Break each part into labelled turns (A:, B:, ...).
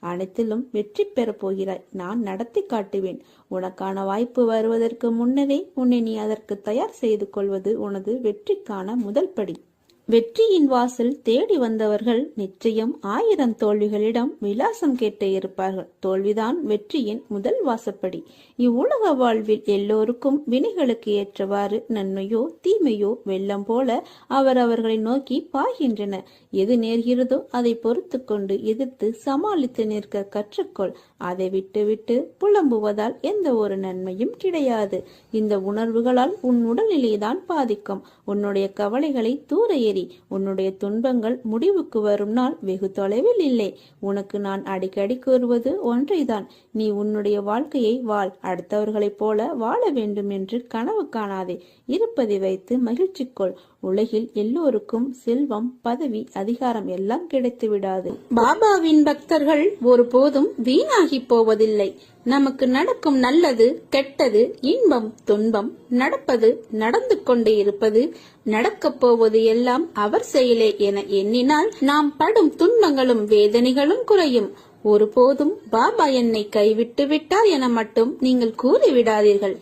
A: அனைத்திலும் வெற்றி பெறப் போகிறாய். நான் நடத்தி காட்டுவேன். உனக்கான வாய்ப்பு வருவதற்கு முன்னரே உன்னை நீ அதற்கு தயார் செய்து கொள்வது உனது வெற்றிக்கான முதல் படி. வெற்றியின் வாசல் தேடி வந்தவர்கள் நிச்சயம் ஆயிரம் தோல்விகளிடம் விலாசம் கேட்டு இருப்பார்கள். தோல்விதான் வெற்றியின் முதல் வாசப்படி. இவ்வுலக வாழ்வில் எல்லோருக்கும் வினைகளுக்கு ஏற்றவாறு நன்மையோ தீமையோ வெள்ளம் போல அவர் அவர்களை நோக்கி பாய்கின்றன. எது நேர்கிறதோ அதை பொறுத்து கொண்டு எதிர்த்து சமாளித்து நிற்க கற்றுக்கொள். அதை விட்டுவிட்டு புலம்புவதால் எந்த ஒரு நன்மையும் கிடையாது. இந்த உணர்வுகளால் உன் உடல்நிலைதான் பாதிக்கும். உன்னுடைய கவலைகளை தூர எறி உன்னுடைய துன்பங்கள் முடிவுக்கு வரும் நாள் வெகு தொலைவில் இல்லை. உனக்கு நான் அடிக்கடி கூறுவது ஒன்றைதான். நீ உன்னுடைய வாழ்க்கையை வாழ். அடுத்தவர்களைப் போல வாழ வேண்டும் என்று கனவு காணாதே. இருப்பதை வைத்து மகிழ்ச்சி கொள். உலகில் எல்லோருக்கும் செல்வம் பதவி அதிகாரம் எல்லாம் கிடைத்து விடாது. பாபாவின் பக்தர்கள் ஒருபோதும் வீணாகி போவதில்லை. நமக்கு நடக்கும் நல்லது கெட்டது இன்பம் துன்பம் நடப்பது நடந்து கொண்டே இருப்பது நடக்கப் போவது எல்லாம் அவர் செயலே என எண்ணினால் நாம் படும் துன்பங்களும் வேதனைகளும் குறையும். ஒருபோதும் பாபா என்னை கைவிட்டு விட்டார் என மட்டும் நீங்கள் கூறிவிடாதீர்கள்.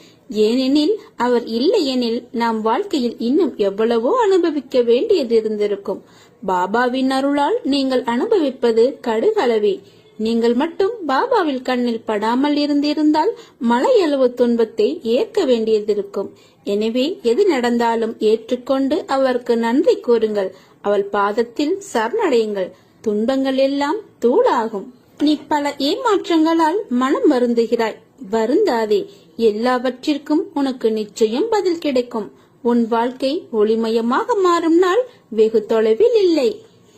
A: ஏனெனில் அவர் இல்லையெனில் நாம் வாழ்க்கையில் இன்னும் எவ்வளவோ அனுபவிக்க வேண்டியது இருந்திருக்கும். பாபாவின் அருளால் நீங்கள் அனுபவிப்பது கடுகளவே. நீங்கள் மட்டும் பாபாவில் கண்ணில் படாமல் இருந்திருந்தால் மலையளவு துன்பத்தை ஏற்க வேண்டியதிருக்கும். எனவே எது நடந்தாலும் ஏற்றுக்கொண்டு அவருக்கு நன்றி கூறுங்கள். அவள் பாதத்தில் சரணடையுங்கள். துன்பங்கள் எல்லாம் தூளாகும். நீ பல ஏமாற்றங்களால் மனம் வருந்துகிறாய். வருந்தாதே. எல்லாவற்றிற்கும் உனக்கு நிச்சயம் பதில் கிடைக்கும். உன் வாழ்க்கை ஒளிமயமாக மாறும் நாள் வெகு தொலைவில் இல்லை.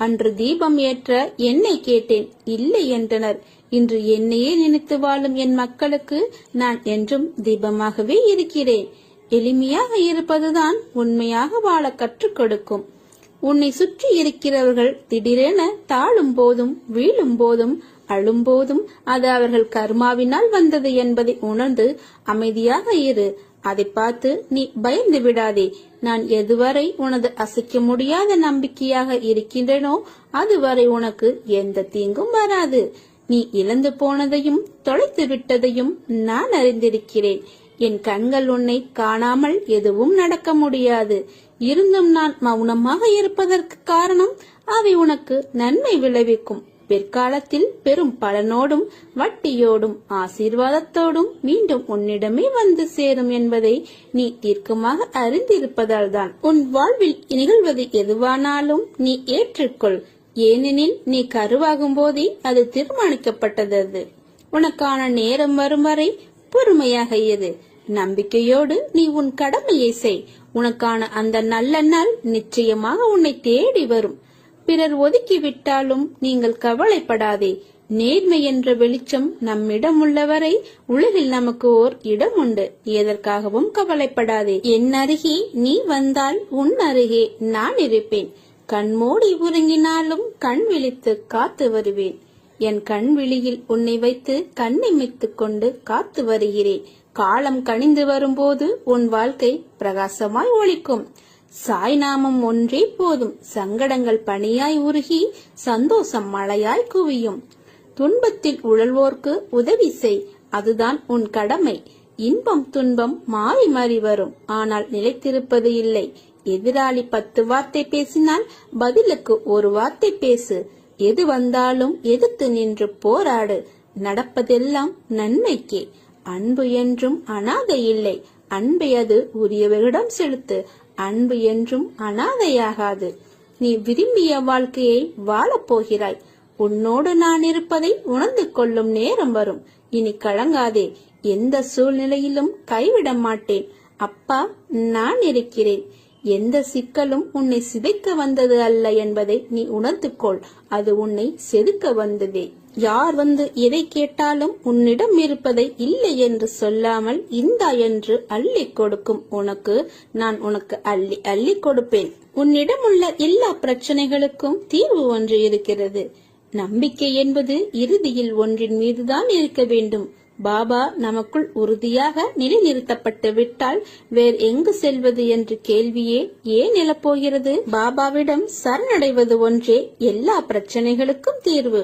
A: அன்று தீபம் ஏற்ற என்னை கேட்டேன். இல்லை என்றனர். இன்று என்னையே நினைத்து வாழும் என் மக்களுக்கு நான் என்றும் தீபமாகவே இருக்கிறேன். எளிமையாக இருப்பதுதான் உண்மையாக வாழ கற்றுக் கொடுக்கும். உன்னை சுற்றி இருக்கிறவர்கள் திடீரென தாழும் போதும் வீழும் போதும் அழும்போதும் அது அவர்கள் கர்மாவினால் வந்தது என்பதை உணர்ந்து அமைதியாக இரு. அதை பார்த்து நீ பயந்து விடாதே. நான் எதுவரை உனது அசைக்க முடியாத நம்பிக்கையாக இருக்கின்றனோ அதுவரை உனக்கு எந்த தீங்கும் வராது. நீ இழந்து போனதையும் தொலைத்து விட்டதையும் நான் அறிந்திருக்கிறேன். என் கண்கள் உன்னை காணாமல் எதுவும் நடக்க முடியாது. இருந்தும் நான் மௌனமாக இருப்பதற்கு காரணம் அவை உனக்கு நன்மை விளைவிக்கும். பிற்காலத்தில் பெரும் பலனோடும் வட்டியோடும் ஆசீர்வாதத்தோடும் மீண்டும் உன்னிடமே வந்து சேரும் என்பதை நீ தீர்க்கமாக அறிந்திருப்பதால் தான் உன் வாழ்வில் நிகழ்வது எதுவானாலும் நீ ஏற்றுக்கொள். ஏனெனில் நீ கருவாகும் போதே அது தீர்மானிக்கப்பட்டது. உனக்கான நேரம் வரும் வரை பொறுமையாக எது நம்பிக்கையோடு நீ உன் கடமையை செய். உனக்கான அந்த நல்ல நாள் நிச்சயமாக உன்னை தேடி வரும். பிறர் ஒதுக்கிவிட்டாலும் நீங்கள் கவலைப்படாதே. நேர்மை என்ற வெளிச்சம் நம்மிடம் உள்ளவரை உலகில் நமக்கு ஓர் இடம் உண்டு. எதற்காகவும் கவலைப்படாதே. என் அருகே நீ வந்தால் உன் அருகே நான் இருப்பேன். கண்மூடி உறங்கினாலும் கண் விழித்து காத்து வருவேன். என் கண் விழியில் உன்னை வைத்து கண்ணிமித்துக் கொண்டு காத்து வருகிறேன். காலம் கனிந்து வரும்போது உன் வாழ்க்கை பிரகாசமாய் ஒழிக்கும். சாய் நாமம் ஒன்றே போதும். சங்கடங்கள் பனியாய் உருகி சந்தோஷம் மழையாய் குவியும். துன்பத்தில் உழல்வோர்க்கு உதவி செய். அதுதான் உன் கடமை. இன்பம் துன்பம் மாறி மாறி வரும். ஆனால் நிலைத்திருப்பது இல்லை. எதிராளி பத்து வார்த்தை பேசினால் பதிலுக்கு ஒரு வார்த்தை பேசு. எது வந்தாலும் எதிர்த்து நின்று போராடு. நடப்பதெல்லாம் நன்மைக்கே. அன்பு என்றும் அனாதை இல்லை. அன்பை அது உரியவரிடம் செலுத்து. அன்பு என்றும் அனாதையாகாது. நீ விரும்பிய வாழ்க்கையை வாழப் போகிறாய். உன்னோடு நான் இருப்பதை உணர்ந்து கொள்ளும் நேரம் வரும். இனி கலங்காதே. எந்த சூழ்நிலையிலும் கைவிட மாட்டேன். அப்பா நான் இருக்கிறேன். எந்த சிக்கலும் உன்னை சிதைக்க வந்தது அல்ல என்பதை நீ உணர்ந்து கொள். அது உன்னை செதுக்க வந்ததே. யார் வந்து எதை கேட்டாலும் உன்னிடம் இருப்பதை இல்லை என்று சொல்லாமல் இந்தா என்று அள்ளி கொடுக்கும் உனக்கு நான் உனக்கு அள்ளி அள்ளி கொடுப்பேன். உன்னிடம் உள்ள எல்லா பிரச்சனைகளுக்கும் தீர்வு ஒன்று இருக்கிறது. நம்பிக்கை என்பது இறுதியில் ஒன்றின் மீதுதான் இருக்க வேண்டும். பாபா நமக்குள் உறுதியாக நிலைநிறுத்தப்பட்டு விட்டால் வேறு எங்கு செல்வது என்ற கேள்வியே ஏன் எழப்போகிறது பாபாவிடம் சரணடைவது ஒன்றே எல்லா பிரச்சனைகளுக்கும் தீர்வு.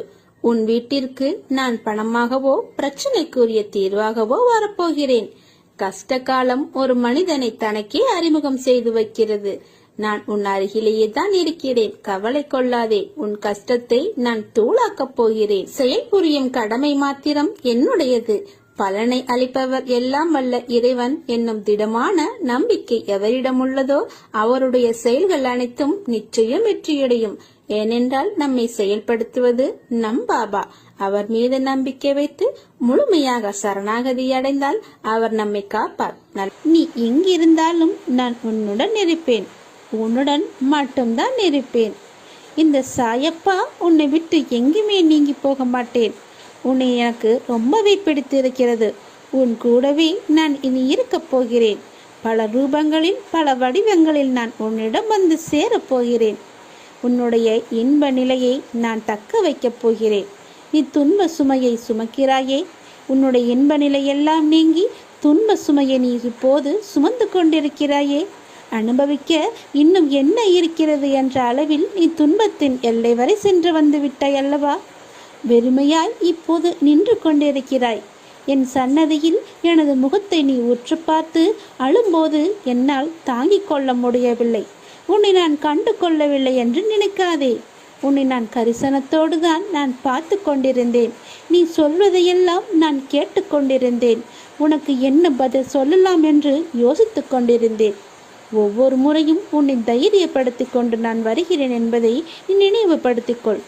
A: உன் வீட்டிற்கு நான் பணமாகவோ பிரச்சனைக்குரிய தீர்வாகவோ வரப்போகிறேன். கஷ்ட காலம் ஒரு மனிதனை தனக்கே அறிமுகம் செய்து வைக்கிறது. நான் உன் அருகிலேயே தான் இருக்கிறேன். கவலை கொள்ளாதே. உன் கஷ்டத்தை நான் தூளாக்கப் போகிறேன். செயல்புரியும் கடமை மாத்திரம் என்னுடையது. பலனை அளிப்பவர் எல்லாம் வல்ல இறைவன் என்னும் திடமான நம்பிக்கை எவரிடம் உள்ளதோ அவருடைய செயல்கள் அனைத்தும் நிச்சயம் வெற்றியடையும். ஏனென்றால் நம்மை செயல்படுத்துவது நம் பாபா. அவர் மீது நம்பிக்கை வைத்து முழுமையாக சரணாகதி அடைந்தால் அவர் நம்மை காப்பார். நீ எங்கிருந்தாலும் நான் உன்னுடன் இருப்பேன். உன்னுடன் மட்டும்தான் இருப்பேன். இந்த சாயப்பா உன்னை விட்டு எங்குமே நீங்கி போக மாட்டேன். உன்னை எனக்கு ரொம்பவே பிடித்திருக்கிறது. உன் கூடவே நான் இனி இருக்கப் போகிறேன். பல ரூபங்களில் பல வடிவங்களில் நான் உன்னிடம் வந்து சேரப் போகிறேன். உன்னுடைய இன்ப நிலையை நான் தக்க வைக்கப் போகிறேன். நீ துன்ப சுமையை சுமக்கிறாயே. உன்னுடைய இன்ப நிலையெல்லாம் நீங்கி துன்ப சுமையை நீ இப்போது சுமந்து கொண்டிருக்கிறாயே. அனுபவிக்க இன்னும் என்ன இருக்கிறது என்ற அளவில் நீ துன்பத்தின் எல்லை வரை சென்று வந்து விட்டாய் அல்லவா? வெறுமையாய் இப்போது நின்று கொண்டிருக்கிறாய். என் சன்னதியில் எனது முகத்தை நீ உற்று பார்த்து அழும்போது என்னால் தாங்கிக் கொள்ள முடியவில்லை. உன்னை நான் கண்டு கொள்ளவில்லை என்று நினைக்காதே. உன்னை நான் கரிசனத்தோடு தான் நான் பார்த்து கொண்டிருந்தேன் நீ சொல்வதையெல்லாம் நான் கேட்டுக்கொண்டிருந்தேன். உனக்கு என்ன பதில் சொல்லலாம் என்று யோசித்து கொண்டிருந்தேன் ஒவ்வொரு முறையும் உன்னை தைரியப்படுத்தி கொண்டு நான் வருகிறேன் என்பதை நீ நினைவுபடுத்திக் கொள்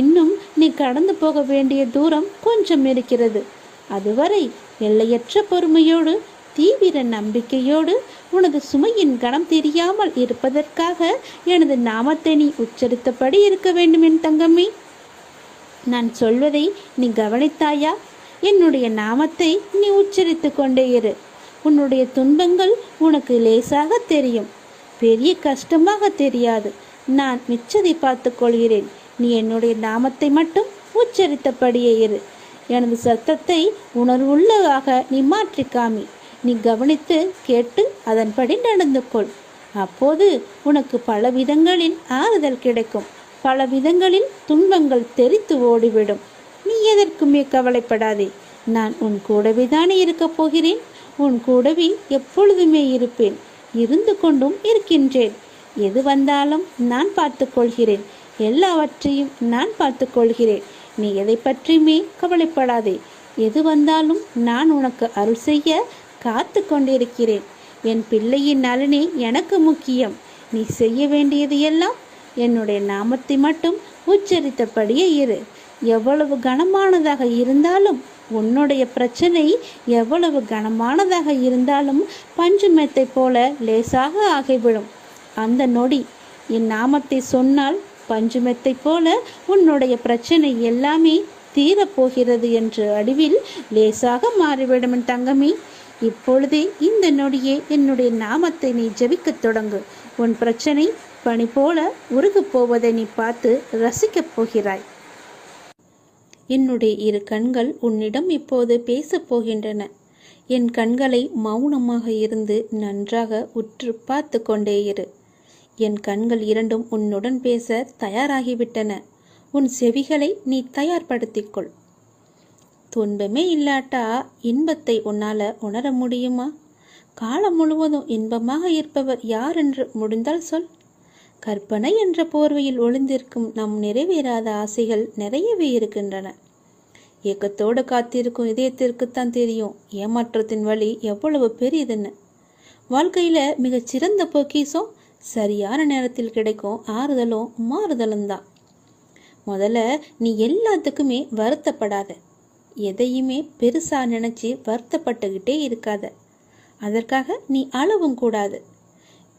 A: இன்னும் நீ கடந்து போக வேண்டிய தூரம் கொஞ்சம் இருக்கிறது. அதுவரை எல்லையற்ற பொறுமையோடு தீவிர நம்பிக்கையோடு உனது சுமையின் கணம் தெரியாமல் இருப்பதற்காக எனது நாமத்தை நீ உச்சரித்தபடி இருக்க வேண்டும் என் தங்கமே. நான் சொல்வதை நீ கவனித்தாயா? என்னுடைய நாமத்தை நீ உச்சரித்து கொண்டே இரு. உன்னுடைய துன்பங்கள் உனக்கு லேசாக தெரியும். பெரிய கஷ்டமாக தெரியாது. நான் மிச்சதை பார்த்து கொள்கிறேன். நீ என்னுடைய நாமத்தை மட்டும் உச்சரித்தபடியே இரு. எனது சத்தத்தை உணர்வுள்ளதாக நீ மாற்றிக்காமி நீ கவனித்து கேட்டு அதன்படி நடந்து கொள் அப்போது உனக்கு பல விதங்களில் ஆறுதல் கிடைக்கும். பல விதங்களில் துன்பங்கள் தெரித்து ஓடிவிடும். நீ எதற்குமே கவலைப்படாதே. நான் உன் கூடவே தானே இருக்கப் போகிறேன். உன் கூடவே எப்பொழுதுமே இருப்பேன். இருந்து கொண்டும் இருக்கின்றேன். எது வந்தாலும் நான் பார்த்து கொள்கிறேன் எல்லாவற்றையும் நான் பார்த்து கொள்கிறேன் நீ எதை பற்றியுமே கவலைப்படாதே. எது வந்தாலும் நான் உனக்கு அருள் செய்ய காத்து கொண்டிருக்கிறேன் என் பிள்ளையின் நலனே எனக்கு முக்கியம். நீ செய்ய வேண்டியது எல்லாம் என்னுடைய நாமத்தை மட்டும் உச்சரித்தபடியே இரு. எவ்வளவு கனமானதாக இருந்தாலும் உன்னுடைய பிரச்சனை எவ்வளவு கனமானதாக இருந்தாலும் பஞ்சு மெத்தை போல லேசாக ஆகிவிடும். அந்த நொடி என் நாமத்தை சொன்னால் பஞ்சுமெத்தை போல உன்னுடைய பிரச்சனை எல்லாமே தீரப்போகிறது என்று அடிவில் லேசாக மாறிவிடும் தங்கமி. இப்பொழுதே இந்த நொடியே என்னுடைய நாமத்தை நீ ஜெபிக்கத் தொடங்கு. உன் பிரச்சனை பணி போல உருகப் போவதை நீ பார்த்து ரசிக்கப் போகிறாய். என்னுடைய இரு கண்கள் உன்னிடம் இப்போது பேசப் போகின்றன. என் கண்களை மௌனமாக இருந்து நன்றாக உற்று பார்த்து கொண்டே இரு. என் கண்கள் இரண்டும் உன்னுடன் பேச தயாராகிவிட்டன. உன் செவிகளை நீ தயார்படுத்திக்கொள் துன்பமே இல்லாட்டா இன்பத்தை உன்னால உணர முடியுமா? காலம் முழுவதும் இன்பமாக இருப்பவர் யார் என்று முடிந்தால் சொல். கற்பனை என்ற போர்வையில் ஒளிந்திருக்கும் நம் நிறைவேறாத ஆசைகள் நிறையவே இருக்கின்றன. ஏக்கத்தோடு காத்திருக்கும் இதயத்திற்குத்தான் தெரியும் ஏமாற்றத்தின் வழி எவ்வளவு பெரியதுன்னு. வாழ்க்கையில மிகச் சிறந்த பொக்கிசம் சரியான நேரத்தில் கிடைக்கும் ஆறுதலும் மாறுதலும் தான் முதல்ல நீ எல்லாத்துக்குமே வருத்தப்படாத. எதையுமே பெருசா நினைச்சு வருத்தப்பட்டுக்கிட்டே இருக்காத. அதற்காக நீ அளவும் கூடாது.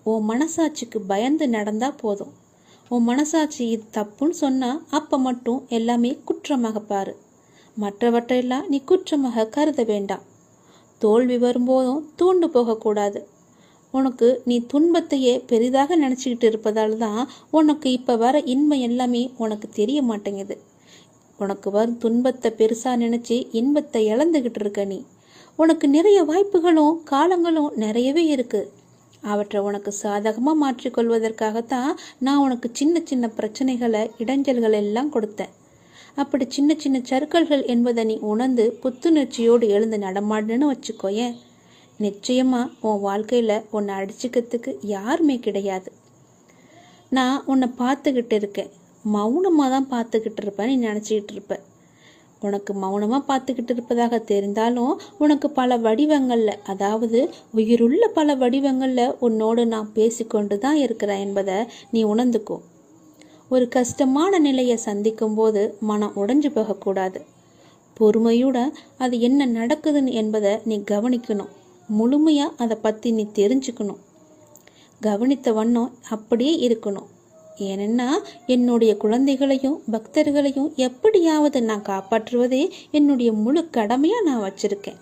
A: உன் மனசாட்சிக்கு பயந்து நடந்தா போதும். உன் மனசாட்சி இது தப்புன்னு சொன்னா அப்ப மட்டும் எல்லாமே குற்றமாக பாரு. மற்றவற்றையெல்லாம் நீ குற்றமாக கருத வேண்டாம். தோல்வி வரும்போதும் தூண்டு போகக்கூடாது உனக்கு நீ துன்பத்தையே பெரிதாக நினச்சிக்கிட்டு இருப்பதால் தான் உனக்கு இப்போ வர இன்மை எல்லாமே உனக்கு தெரிய மாட்டேங்குது. உனக்கு வரும் துன்பத்தை பெருசாக நினச்சி இன்பத்தை இழந்துக்கிட்டு இருக்க நீ. உனக்கு நிறைய வாய்ப்புகளும் காலங்களும் நிறையவே இருக்கு. அவற்றை உனக்கு சாதகமாக மாற்றிக்கொள்வதற்காகத்தான் நான் உனக்கு சின்ன சின்ன பிரச்சனைகளை இடைஞ்சல்கள் எல்லாம் கொடுத்தேன். அப்படி சின்ன சின்ன சறுக்கல்கள் என்பதை நீ உணர்ந்து புத்துணர்ச்சியோடு எழுந்து நடமாடுன்னு வச்சுக்கோயேன். நிச்சயமா உன் வாழ்க்கையில உன்னை அடிச்சுக்கிறதுக்கு யாருமே கிடையாது. நான் உன்னை பார்த்துக்கிட்டு இருக்கேன். மௌனமாக தான் பார்த்துக்கிட்டு இருப்பேன் நீ நினச்சிக்கிட்டு இருப்ப. உனக்கு மௌனமாக பார்த்துக்கிட்டு இருப்பதாக தெரிந்தாலும் உனக்கு பல வடிவங்களில் அதாவது உயிருள்ள பல வடிவங்களில் உன்னோடு நான் பேசிக்கொண்டு தான் இருக்கிறேன் என்பதை நீ உணர்ந்துக்கோ. ஒரு கஷ்டமான நிலையை சந்திக்கும் போது மனம் உடைஞ்சு போகக்கூடாது. பொறுமையோட அது என்ன நடக்குதுன்னு என்பதை நீ கவனிக்கணும். முழுமையாக அதை பற்றி நீ தெரிஞ்சுக்கணும். கவனித்த வண்ணம் அப்படியே இருக்கணும். ஏனென்னா என்னுடைய குழந்தைகளையும் பக்தர்களையும் எப்படியாவது நான் காப்பாற்றுவதே என்னுடைய முழு கடமையாக நான் வச்சுருக்கேன்.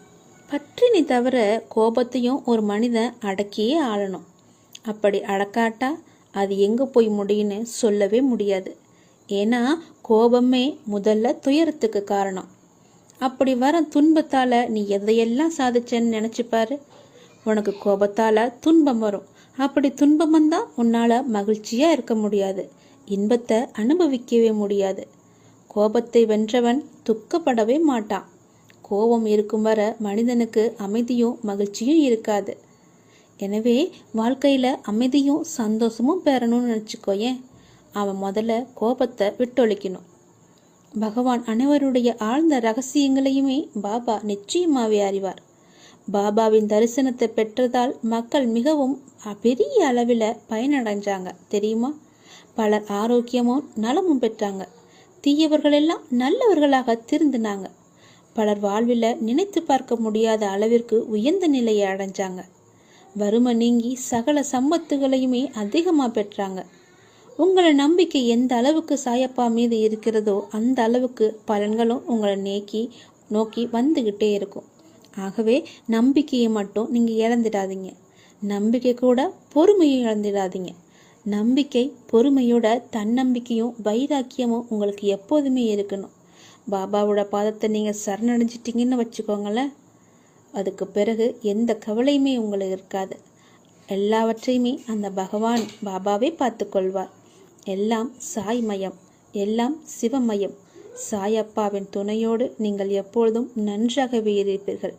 A: பற்றினி தவிர கோபத்தையும் ஒரு மனிதன் அடக்கியே ஆளணும். அப்படி அடக்காட்டா அது எங்கே போய் முடியும்னு சொல்லவே முடியாது. ஏன்னா கோபமே முதல்ல துயரத்துக்கு காரணம். அப்படி வர துன்பத்தால் நீ எதையெல்லாம் சாதிச்சேன்னு நினச்சிப்பாரு? உனக்கு கோபத்தால் துன்பம் வரும். அப்படி துன்பம் வந்தால் உன்னால் மகிழ்ச்சியாக இருக்க முடியாது. இன்பத்தை அனுபவிக்கவே முடியாது. கோபத்தை வென்றவன் துக்கப்படவே மாட்டான். கோபம் இருக்கும் வர மனிதனுக்கு அமைதியும் மகிழ்ச்சியும் இருக்காது. எனவே வாழ்க்கையில் அமைதியும் சந்தோஷமும் பெறணும்னு நினச்சிக்கோயேன். அவன் முதல்ல கோபத்தை விட்டொழிக்கணும். பகவான் அனைவருடைய ஆழ்ந்த ரகசியங்களையுமே பாபா நிச்சயமாகவே அறிவார். பாபாவின் தரிசனத்தை பெற்றதால் மக்கள் மிகவும் பெரிய அளவில் பயனடைஞ்சாங்க. தெரியுமா? பலர் ஆரோக்கியமும் நலமும் பெற்றாங்க. தீயவர்கள் எல்லாம் நல்லவர்களாக திருந்தினாங்க. பலர் வாழ்வில் நினைத்து பார்க்க முடியாத அளவிற்கு உயர்ந்த நிலையை அடைஞ்சாங்க. வறுமை நீங்கி சகல சம்பத்துகளையுமே அதிகமாக பெற்றாங்க. உங்களை நம்பிக்கை எந்த அளவுக்கு சாயப்பா மீது இருக்கிறதோ அந்த அளவுக்கு பலன்களும் உங்களை நேக்கி நோக்கி வந்துக்கிட்டே இருக்கும். ஆகவே நம்பிக்கையை மட்டும் நீங்கள் இழந்துடாதீங்க. நம்பிக்கை கூட பொறுமையும் இழந்துடாதீங்க. நம்பிக்கை பொறுமையோட தன்னம்பிக்கையும் வைராக்கியமும் உங்களுக்கு எப்போதுமே இருக்கணும். பாபாவோட பாதத்தை நீங்கள் சரணடைஞ்சிட்டிங்கன்னு வச்சுக்கோங்களேன். அதுக்கு பிறகு எந்த கவலையுமே உங்களுக்கு இருக்காது. எல்லாவற்றையுமே அந்த பகவான் பாபாவே பார்த்துக்கொள்வார். எல்லாம் சாய்மயம் எல்லாம் சிவமயம். சாயப்பாவின் துணையோடு நீங்கள் எப்பொழுதும் நன்றாகவே இருப்பீர்கள்.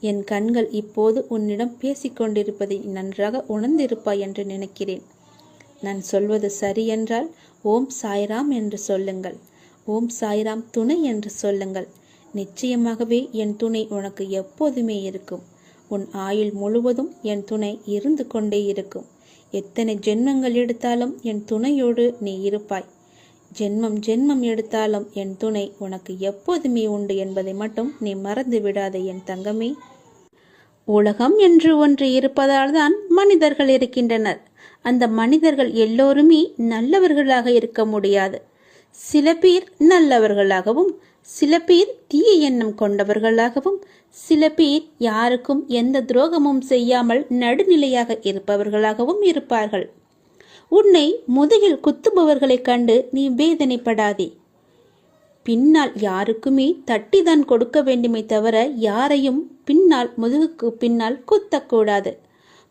A: என் கண்கள் இப்போது உன்னிடம் பேசிக்கொண்டிருப்பதை நன்றாக உணர்ந்திருப்பாய் என்று நினைக்கிறேன். நான் சொல்வது சரி என்றால் ஓம் சாய்ராம் என்று சொல்லுங்கள். ஓம் சாய்ராம் துணை என்று சொல்லுங்கள். நிச்சயமாகவே என் துணை உனக்கு எப்போதுமே இருக்கும். உன் ஆயுள் முழுவதும் என் துணை இருந்து கொண்டே இருக்கும். எத்தனை ஜென்மங்கள் எடுத்தாலும் என் துணையோடு நீ இருப்பாய். ஜென்மம் ஜென்மம் எடுத்தாலும் என் துணை உனக்கு எப்போதுமே உண்டு என்பதை மட்டும் நீ மறந்து விடாதே என் தங்கமே. உலகம் என்று ஒன்று இருப்பதால் தான் மனிதர்கள் இருக்கின்றனர். அந்த மனிதர்கள் எல்லோருமே நல்லவர்களாக இருக்க முடியாது. சில பேர் நல்லவர்களாகவும் சில பேர் தீய எண்ணம் கொண்டவர்களாகவும் சில பேர் யாருக்கும் எந்த துரோகமும் செய்யாமல் நடுநிலையாக இருப்பவர்களாகவும் இருப்பார்கள். உன்னை முதுகில் குத்துபவர்களைக் கண்டு நீ வேதனைப்படாதே. பின்னால் யாருக்குமே தட்டிதான் கொடுக்க வேண்டுமே தவிர யாரையும் பின்னால் முதுகுக்கு பின்னால் குத்தக்கூடாது.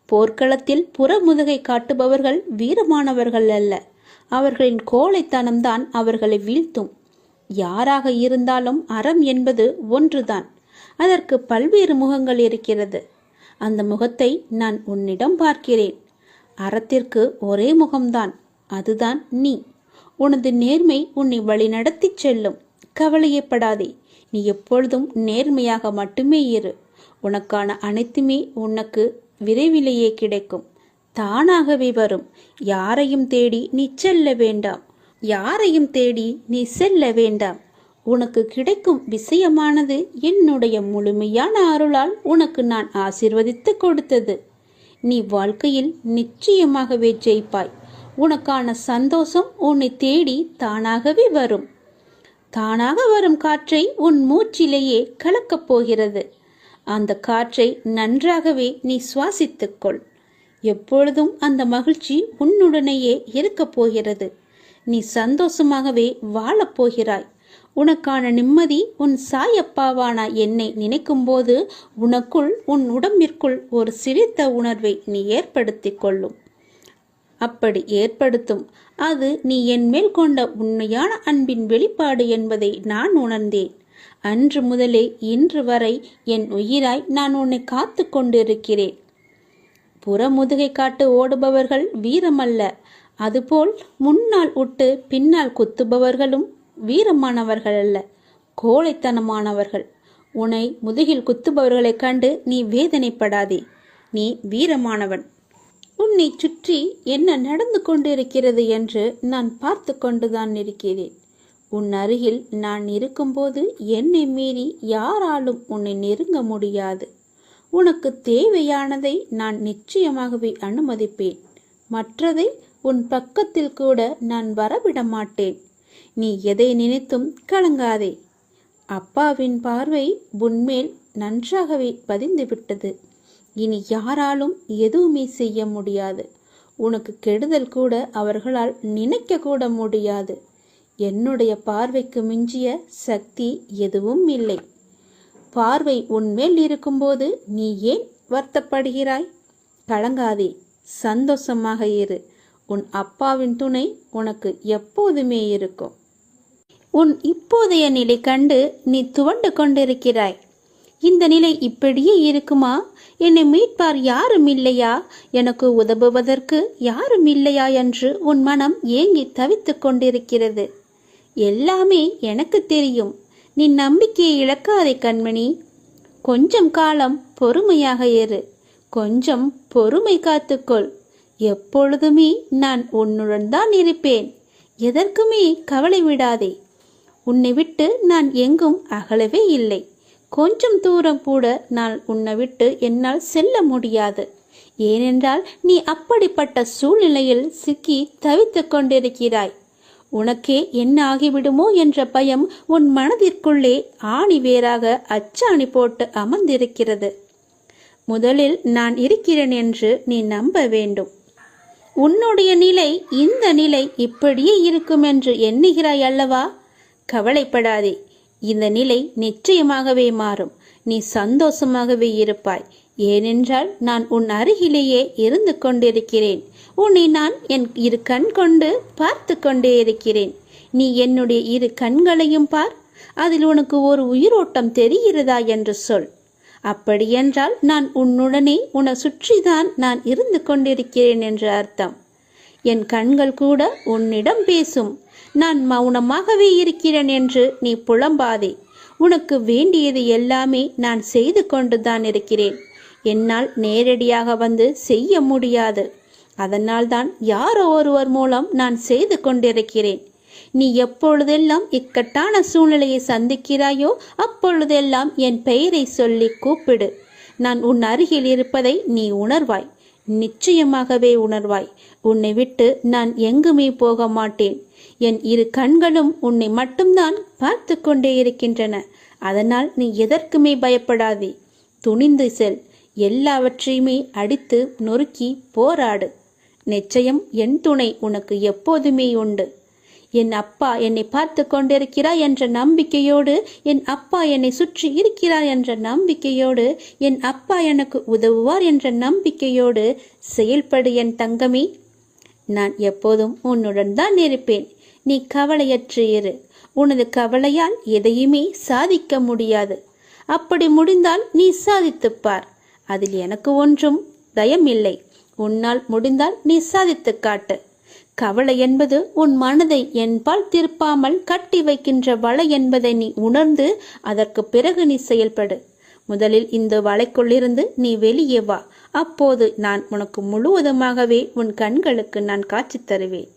A: போர்க்களத்தில் புறமுதுகை காட்டுபவர்கள் வீரமானவர்கள் அல்ல. அவர்களின் கோழைத்தனம்தான் அவர்களை வீழ்த்தும். யாராக இருந்தாலும் அறம் என்பது ஒன்றுதான். அதற்கு பல்வேறு முகங்கள் இருக்கிறது. அந்த முகத்தை நான் உன்னிடம் பார்க்கிறேன். அறத்திற்கு ஒரே முகம்தான். அதுதான் நீ. உனது நேர்மை உன்னை வழிநடத்திச் செல்லும். கவலையப்படாதே. நீ எப்பொழுதும் நேர்மையாக மட்டுமே இரு. உனக்கான அனைத்துமே உனக்கு விரைவிலேயே கிடைக்கும். தானாகவே வரும். யாரையும் தேடி நீ செல்ல வேண்டாம். யாரையும் தேடி நீ செல்ல வேண்டாம். உனக்கு கிடைக்கும் விஷயமானது என்னுடைய முழுமையான அருளால் உனக்கு நான் ஆசிர்வதித்து கொடுத்தது. நீ வாழ்க்கையில் நிச்சயமாகவே ஜெயிப்பாய். உனக்கான சந்தோஷம் உன்னை தேடி தானாகவே வரும். தானாக வரும் காற்றை உன் மூச்சிலேயே கலக்கப் போகிறது. அந்த காற்றை நன்றாகவே நீ சுவாசித்துக்கொள். எப்பொழுதும் அந்த மகிழ்ச்சி உன்னுடனேயே இருக்கப் போகிறது. நீ சந்தோஷமாகவே வாழப் போகிறாய். உனக்கான நிம்மதி உன் சாயப்பாவான என்னை நினைக்கும்போது உனக்குள் உன் உடம்பிற்குள் ஒரு சிரித்த உணர்வை நீ ஏற்படுத்திக் கொள்ளும். அப்படி ஏற்படுத்தும். அது நீ என் மேல் கொண்ட உண்மையான அன்பின் வெளிப்பாடு என்பதை நான் உணர்ந்தேன். அன்று முதலே இன்று வரை என் உயிராய் நான் உன்னை காத்து கொண்டிருக்கிறேன். புறமுதுகை காட்டு ஓடுபவர்கள் வீரமல்ல. அதுபோல் முன்னால் உட்டு பின்னால் குத்துபவர்களும் வீரமானவர்கள் அல்ல கோழைத்தனமானவர்கள். உன்னை முதுகில் குத்துபவர்களைக் கண்டு நீ வேதனைப்படாதே நீ வீரமானவன். உன்னை சுற்றி என்ன நடந்து கொண்டிருக்கிறது என்று நான் பார்த்து கொண்டுதான் இருக்கிறேன். உன் அருகில் நான் இருக்கும்போது என்னை மீறி யாராலும் உன்னை நெருங்க முடியாது. உனக்கு தேவையானதை நான் நிச்சயமாகவே அனுமதிப்பேன். மற்றதை உன் பக்கத்தில் கூட நான் வரவிட மாட்டேன் நீ எதை நினைத்தும் கலங்காதே. அப்பாவின் பார்வை உன்மேல் நன்றாகவே பதிந்துவிட்டது. இனி யாராலும் எதுவுமே செய்ய முடியாது. உனக்கு கெடுதல் கூட அவர்களால் நினைக்க கூட முடியாது. என்னுடைய பார்வைக்கு மிஞ்சிய சக்தி எதுவும் இல்லை. பார்வை உன்மேல் இருக்கும்போது நீ ஏன் வருத்தப்படுகிறாய்? கலங்காதே சந்தோஷமாக இரு. உன் அப்பாவின் துணை உனக்கு எப்போதுமே இருக்கும். உன் இப்போதைய நிலை கண்டு நீ துவண்டு கொண்டிருக்கிறாய். இந்த நிலை இப்படியே இருக்குமா? என்னை மீட்பார் யாரும் இல்லையா? எனக்கு உதவுவதற்கு யாரும் இல்லையா என்று உன் மனம் ஏங்கி தவித்துக் கொண்டிருக்கிறது. எல்லாமே எனக்கு தெரியும். நீ நம்பிக்கையை இழக்காதே கண்மணி. கொஞ்சம் காலம் பொறுமையாக இரு கொஞ்சம் பொறுமை காத்துக்கொள். எப்பொழுதுமே நான் உன்னுடன் தான் இருப்பேன். எதற்குமே கவலை விடாதே. உன்னை விட்டு நான் எங்கும் அகலவே இல்லை. கொஞ்சம் தூரம் கூட நான் உன்னை விட்டு என்னால் செல்ல முடியாது. ஏனென்றால் நீ அப்படிப்பட்ட சூழ்நிலையில் சிக்கி தவித்துக் கொண்டிருக்கிறாய். உனக்கே என்ன ஆகிவிடுமோ என்ற பயம் உன் மனதிற்குள்ளே ஆணி வேறாக அச்சாணி போட்டு அமர்ந்திருக்கிறது. முதலில் நான் இருக்கிறேன் என்று நீ நம்ப வேண்டும். உன்னுடைய நிலை இந்த நிலை இப்படியே இருக்கும் என்று எண்ணுகிறாய் அல்லவா? கவலைப்படாதே. இந்த நிலை நிச்சயமாகவே மாறும். நீ சந்தோஷமாகவே இருப்பாய். ஏனென்றால் நான் உன் அருகிலேயே இருந்து கொண்டிருக்கிறேன். உன்னை நான் என் இரு கண் கொண்டு பார்த்து கொண்டே இருக்கிறேன். நீ என்னுடைய இரு கண்களையும் பார். அதில் உனக்கு ஒரு உயிரோட்டம் தெரிகிறதா என்று சொல். அப்படியென்றால் நான் உன்னுடனே உன்னை சுற்றிதான் நான் இருந்து கொண்டிருக்கிறேன் என்று அர்த்தம். என் கண்கள் கூட உன்னிடம் பேசும். நான் மௌனமாகவே இருக்கிறேன் என்று நீ புலம்பாதே. உனக்கு வேண்டியது எல்லாமே நான் செய்து கொண்டுதான் இருக்கிறேன். என்னால் நேரடியாக வந்து செய்ய முடியாது. அதனால்தான் யாரோ ஒருவர் மூலம் நான் செய்து கொண்டிருக்கிறேன். நீ எப்பொழுதெல்லாம் இக்கட்டான சூழ்நிலையை சந்திக்கிறாயோ அப்பொழுதெல்லாம் என் பெயரை சொல்லி கூப்பிடு. நான் உன் அருகில் இருப்பதை நீ உணர்வாய். நிச்சயமாகவே உணர்வாய். உன்னை விட்டு நான் எங்குமே போக மாட்டேன் என் இரு கண்களும் உன்னை மட்டும்தான் பார்த்து கொண்டே இருக்கின்றன. அதனால் நீ எதற்குமே பயப்படாதே. துணிந்து செல். எல்லாவற்றையுமே அடித்து நொறுக்கி போராடு. நிச்சயம் என் துணை உனக்கு எப்போதுமே உண்டு. என் அப்பா என்னை பார்த்து கொண்டிருக்கிறார் என்ற நம்பிக்கையோடு என் அப்பா என்னை சுற்றி இருக்கிறார் என்ற நம்பிக்கையோடு என் அப்பா எனக்கு உதவுவார் என்ற நம்பிக்கையோடு செயல்படு என் தங்கமி. நான் எப்போதும் உன்னுடன் தான் இருப்பேன். நீ கவலையற்று இரு. உனது கவலையால் எதையுமே சாதிக்க முடியாது. அப்படி முடிந்தால் நீ சாதித்துப்பார் அதில் எனக்கு ஒன்றும் தயமில்லை. உன்னால் முடிந்தால் நீ சாதித்து காட்டு. கவலை என்பது உன் மனதை என்பால் திருப்பாமல் கட்டி வைக்கின்ற வலை என்பதை நீ உணர்ந்து அதற்கு பிறகு நீ செயல்படு. முதலில் இந்த வலைக்குள்ளிருந்து நீ வெளியே வா. அப்போது நான் உனக்கு முழுவதுமாகவே உன் கண்களுக்கு நான் காட்சி தருவேன்.